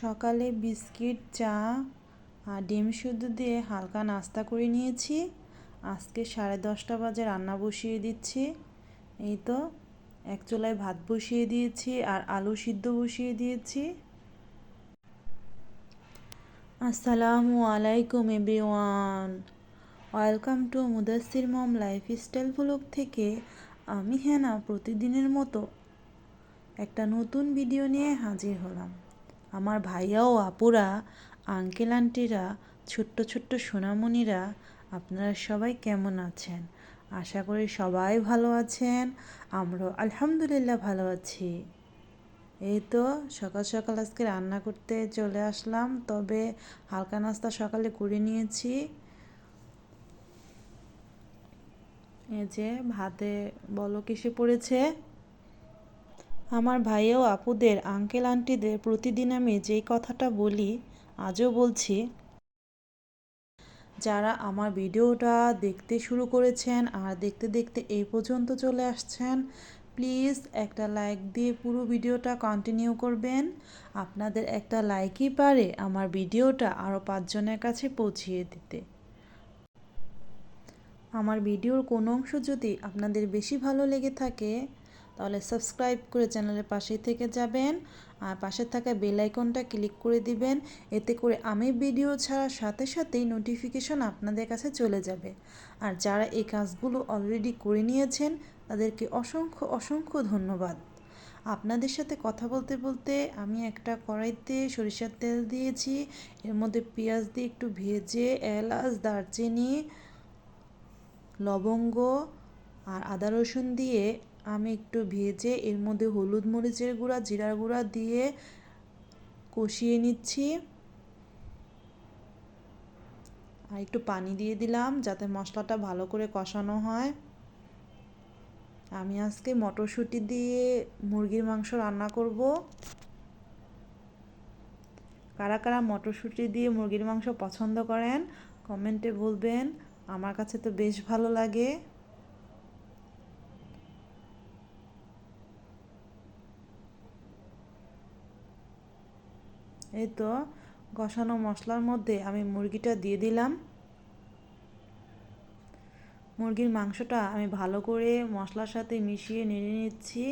সকালে বিস্কিট, চা, আর ডিম শুদ্ধ দিয়ে হালকা নাস্তা করে নিয়েছি। আজকে সাড়ে দশটা বাজে রান্না বসিয়ে দিচ্ছি। এই তো, এক চুলায় ভাত বসিয়ে দিয়েছি আর আলু সিদ্ধ বসিয়ে দিয়েছি। আসসালামু আলাইকুম everyone. Welcome to Mudassir mom lifestyle blog থেকে আমি হেনা প্রতিদিনের মতো একটা নতুন ভিডিও নিয়ে হাজির হলাম। আমার ভাইয়া ও আপুরা, আঙ্কেল আন্টিরা, ছোট্ট ছোট্ট সোনামণিরা, আপনারা সবাই কেমন আছেন? আশা করি সবাই ভালো আছেন, আমরাও আলহামদুলিল্লাহ ভালো আছি। এই তো সকাল সকাল আজকে রান্না করতে চলে আসলাম, তবে হালকা নাস্তা সকালে করে নিয়েছি। এই যে ভাতে বলো কিসে পড়েছে? আমার ভাইও আপুদের আঙ্কেল আন্টিদের প্রতিদিন আমি যেই কথাটা বলি, আজও বলছি। যারা আমার ভিডিওটা দেখতে শুরু করেছেন আর দেখতে দেখতে এই পর্যন্ত চলে আসছেন, প্লিজ একটা লাইক দিয়ে পুরো ভিডিওটা কন্টিনিউ করবেন। আপনাদের একটা লাইকই পারে আমার ভিডিওটা আরও পাঁচজনের কাছে পৌঁছিয়ে দিতে। আমার ভিডিওর কোনো অংশ যদি আপনাদের বেশি ভালো লেগে থাকে তাহলে সাবস্ক্রাইব করে চ্যানেলের পাশেই থেকে যাবেন আর পাশে থাকা বেল আইকনটা ক্লিক করে দিবেন। এতে করে আমি ভিডিও ছাড়ার সাথে সাথেই নোটিফিকেশন আপনাদের কাছে চলে যাবে। আর যারা এই কাজগুলো অলরেডি করে নিয়েছেন, তাদেরকে অসংখ্য অসংখ্য ধন্যবাদ। আপনাদের সাথে কথা বলতে বলতে আমি একটা কড়াইতে সরিষার তেল দিয়েছি। এর মধ্যে পেঁয়াজ দিয়ে একটু ভেজে, এলাচ, দারচিনি, লবঙ্গ আর আদা রসুন দিয়ে আমি একটু ভেজে এর মধ্যে হলুদ মরিচের গুঁড়া, জিরার গুঁড়া দিয়ে কষিয়ে নিচ্ছি। আর একটু পানি দিয়ে দিলাম যাতে মশলাটা ভালো করে কষানো হয়। আমি আজকে মটরশুঁটি দিয়ে মুরগির মাংস রান্না করব। কারা কারা মটরশুঁটি দিয়ে মুরগির মাংস পছন্দ করেন, কমেন্টে বলবেন। আমার কাছে তো বেশ ভালো লাগে। এই তো, কষানো মশলার মধ্যে আমি মুরগিটা দিয়ে দিলাম। মুরগির মাংসটা আমি ভালো করে মশলার সাথে মিশিয়ে নেড়ে নিচ্ছি।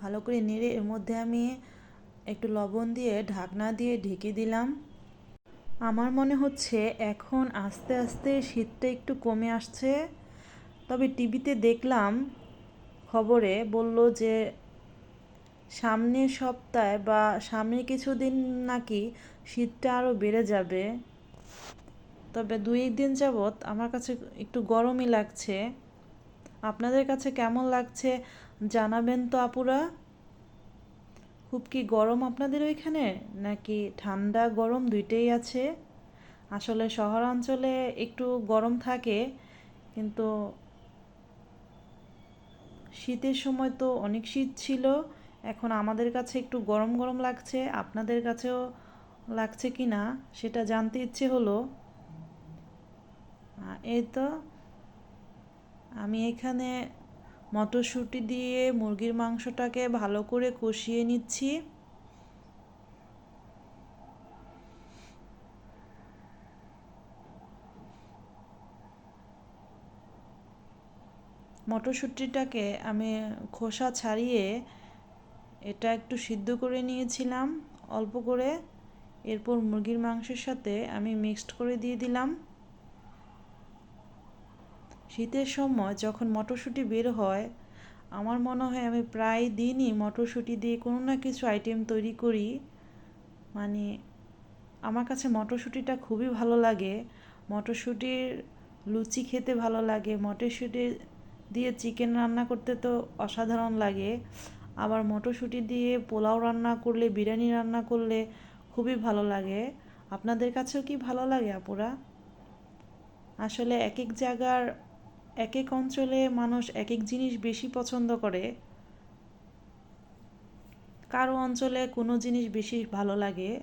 ভালো করে নেড়ে এর মধ্যে আমি একটু লবণ দিয়ে ঢাকনা দিয়ে ঢেকে দিলাম। আমার মনে হচ্ছে এখন আস্তে আস্তে শীতটা একটু কমে আসছে। তবে টিভিতে দেখলাম খবরে বলল যে সামনের সপ্তাহে বা সামনের কিছুদিন নাকি শীতটা আরও বেড়ে যাবে। তবে দুই দিন যাবৎ আমার কাছে একটু গরমই লাগছে। আপনাদের কাছে কেমন লাগছে জানাবেন তো আপুরা। খুব কি গরম আপনাদের ওইখানে? নাকি ঠান্ডা, গরম দুইটাই আছে? আসলে শহরাঞ্চলে একটু গরম থাকে, কিন্তু শীতের সময় তো অনেক শীত ছিল। এখন আমাদের কাছে একটু গরম গরম লাগছে। আপনাদের কাছেও লাগছে কি না, সেটা জানতে ইচ্ছে হলো। এই তো। আমি এখানে মটরশুঁটি দিয়ে মুরগির মাংসটাকে ভালো করে কষিয়ে নিচ্ছি। মটরশুঁটিটাকে আমি খোসা ছাড়িয়ে এটা একটু সিদ্ধ করে নিয়েছিলাম, অল্প করে। এরপর মুরগির মাংসের সাথে আমি মিক্সড করে দিয়ে দিলাম। শীতের সময় যখন মটরশুঁটি বের হয়, আমার মনে হয় আমি প্রায় দিনই মটরশুঁটি দিয়ে কোনো না কিছু আইটেম তৈরি করি। মানে আমার কাছে মটরশুঁটিটা খুবই ভালো লাগে। মটরশুঁটির লুচি খেতে ভালো লাগে। মটরশুঁটি দিয়ে চিকেন রান্না করতে তো অসাধারণ লাগে। আবার মটরশুঁটি দিয়ে পোলাও রান্না করলে, বিরিয়ানি রান্না করলে খুবই ভালো লাগে। আপনাদের কাছেও কি ভালো লাগে আপুরা? আসলে এক এক জায়গার এক এক অঞ্চলে মানুষ এক এক জিনিস বেশি পছন্দ করে। কারও অঞ্চলে কোনো জিনিস বেশি ভালো লাগে।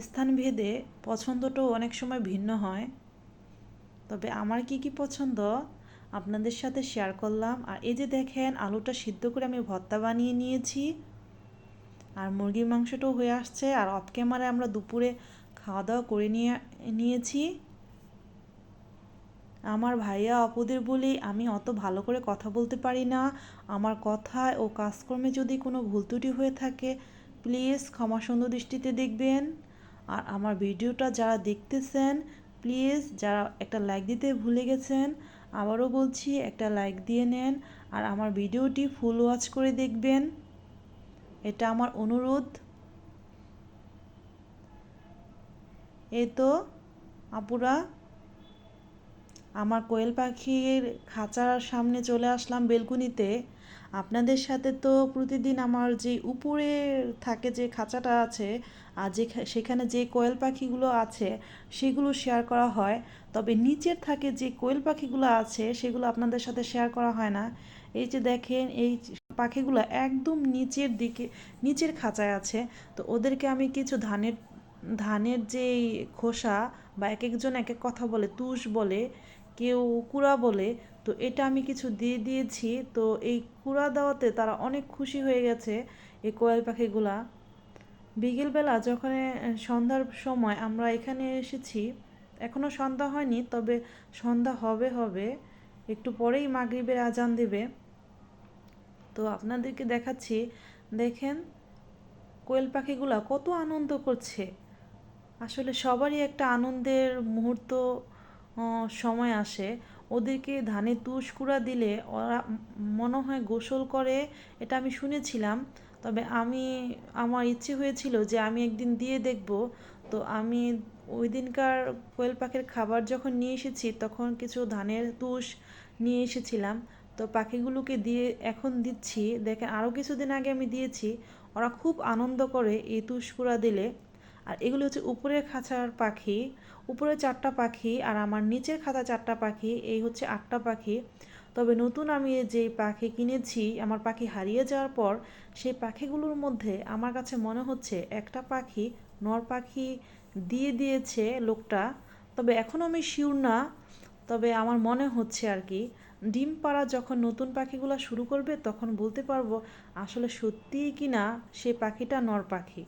স্থানভেদে পছন্দটাও অনেক সময় ভিন্ন হয়। তবে আমার কি কি পছন্দ আপনাদের সাথে শেয়ার করলাম। আর এই যে দেখেন, আলুটা সিদ্ধ করে আমি ভর্তা বানিয়ে নিয়েছি। আর মুরগির মাংসটাও হয়ে আসছে। আর অফ ক্যামেরায় আমরা দুপুরে খাওয়া দাওয়া করে নিয়ে, নিয়েছি। আমার ভাইয়া অপুদের বলি আমি অত ভালো করে কথা বলতে পারি না। আমার কথায় ও কাজকর্মে যদি কোনো ভুল ত্রুটি হয়ে থাকে প্লিজ ক্ষমা সুন্দর দৃষ্টিতে দেখবেন। আর আমার ভিডিওটা যারা দেখতেছেন প্লিজ যারা একটা লাইক দিতে ভুলে গেছেন, আবারও বলছি একটা লাইক দিয়ে নেন আর আমার ভিডিওটি ফুল ওয়াচ করে দেখবেন। এটা আমার অনুরোধ। এই তো, আপুরা আমার কোয়েল পাখির খাঁচার সামনে চলে আসলাম বেলকুনিতে। আপনাদের সাথে তো প্রতিদিন আমার যে উপরে থাকে যে খাঁচাটা আছে, আর যে সেখানে যে কোয়েল পাখিগুলো আছে, সেগুলো শেয়ার করা হয়। তবে নিচের থাকে যে কোয়েল পাখিগুলো আছে, সেগুলো আপনাদের সাথে শেয়ার করা হয় না। এই যে দেখেন, এই পাখিগুলো একদম নিচের দিকে, নিচের খাঁচায় আছে। তো ওদেরকে আমি কিছু ধানের ধানের যে খোসা বা এক একজন এক এক কথা বলে, তুষ বলে কেউ কুড়া বলে, তো এটা আমি কিছু দিয়ে দিয়েছি। তো এই কুড়া দেওয়াতে তারা অনেক খুশি হয়ে গেছে এই কোয়েল পাখিগুলা। বিকেলবেলা যখন সন্ধ্যার সময় আমরা এখানে এসেছি এখনও সন্ধ্যা হয়নি, তবে সন্ধ্যা হবে হবে, একটু পরেই মাগরিবের আজান দেবে। তো আপনাদেরকে দেখাচ্ছি, দেখেন কোয়েল পাখিগুলা কত আনন্দ করছে। আসলে সবারই একটা আনন্দের মুহূর্ত সময় আসে। ওদেরকে ধানে তুষ কুড়া দিলে ওরা মনে হয় গোসল করে, এটা আমি শুনেছিলাম। তবে আমি, আমার ইচ্ছে হয়েছিল যে আমি একদিন দিয়ে দেখব। তো আমি ওই দিনকার কোয়েল পাখির খাবার যখন নিয়ে এসেছি, তখন কিছু ধানের তুষ নিয়ে এসেছিলাম। তো পাখিগুলোকে দিয়ে এখন দিচ্ছি। দেখেন আরও কিছুদিন আগে আমি দিয়েছি। ওরা খুব আনন্দ করে এই তুষ কুড়া দিলে। আর এগুলো হচ্ছে উপরের খাঁচার পাখি উপরে চারটা পাখি আর আমার নিচের খাতা চারটা পাখি, এই হচ্ছে আটটা পাখি। তবে নতুন আমি যে পাখি কিনেছি, আমার পাখি হারিয়ে যাওয়ার পর সেই পাখিগুলোর মধ্যে আমার কাছে মনে হচ্ছে একটা পাখি নর পাখি দিয়ে দিয়েছে লোকটা। তবে এখনও আমি শিওর না, তবে আমার মনে হচ্ছে আর কি, ডিম পাড়া যখন নতুন পাখিগুলো শুরু করবে তখন বলতে পারব আসলে সত্যিই কি না সে পাখিটা নর পাখি।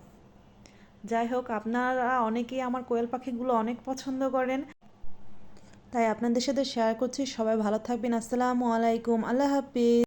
যাই হোক, আপনারা অনেকেই আমার কোয়েল পাখিগুলো অনেক পছন্দ করেন। তাই আপনাদের সাথে শেয়ার করছি। সবাই ভালো থাকবেন। আসসালামু আলাইকুম। আল্লাহ হাফিজ।